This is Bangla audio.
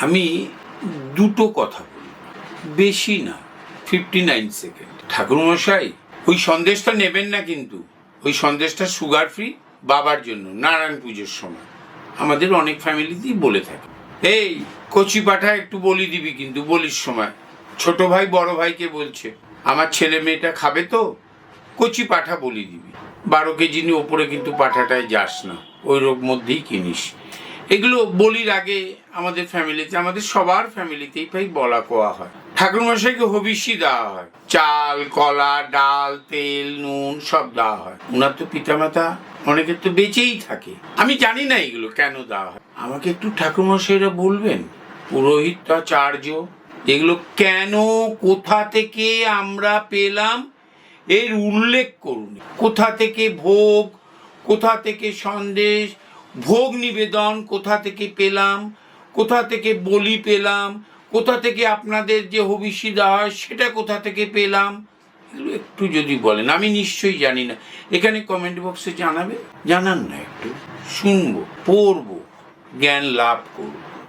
আমি দুটো কথা বলি। বেশি না ফিফটি নাইন সেকেন্ড ঠাকুর ঠাকুরমশাই, ওই সন্দেশটা নেবেন না কিন্তু। ওই সন্দেশটা সুগার ফ্রি বাবার জন্য, নারায়ণ পুজোর সময়। আমাদের অনেক ফ্যামিলিতেই বলে থাকে। এই কচি পাঠা একটু বলি দিবি কিন্তু বলির সময়। ছোট ভাই, বড় ভাইকে বলছে? আমার ছেলে মেয়েটা খাবে তো? কচি পাঠা বলি দিবি। বারো কেজি নিয়ে ওপরে কিন্তু পাঠাটায় যাস না। ওই রোগ মধ্যেই কিনিস। এগুলো বলির আগে আমাদের ফ্যামিলিতে, আমাদের সবার ফ্যামিলিতেই প্রায় বলা কোয়া হয়। ঠাকুরমশাইকে হবিষি দেওয়া হয়। চাল, কলা, ডাল, তেল, নুন সব দেওয়া হয়। ওনার তো পিতামাতা অনেকের তো বেঁচেই থাকে। আমি জানি না এগুলো কেন দেওয়া হয়। আমাকে একটু ঠাকুরমশাইরা বলবেন? পুরোহিতাচার্য এগুলো কেন, কোথা থেকে আমরা পেলাম, এর উল্লেখ করুন। কোথা থেকে ভোগ, কোথা থেকে সন্দেশ ভোগ নিবেদন, কোথা থেকে পেলাম, কোথা থেকে বলি পেলাম, কোথা থেকে আপনাদের যে হবিষি দেওয়া হয় সেটা কোথা থেকে পেলাম একটু যদি বলেন, আমি নিশ্চয়ই জানি না। এখানে কমেন্ট বক্সে জানাবে? জানান না একটু। শুনব, পড়ব, জ্ঞান লাভ করব।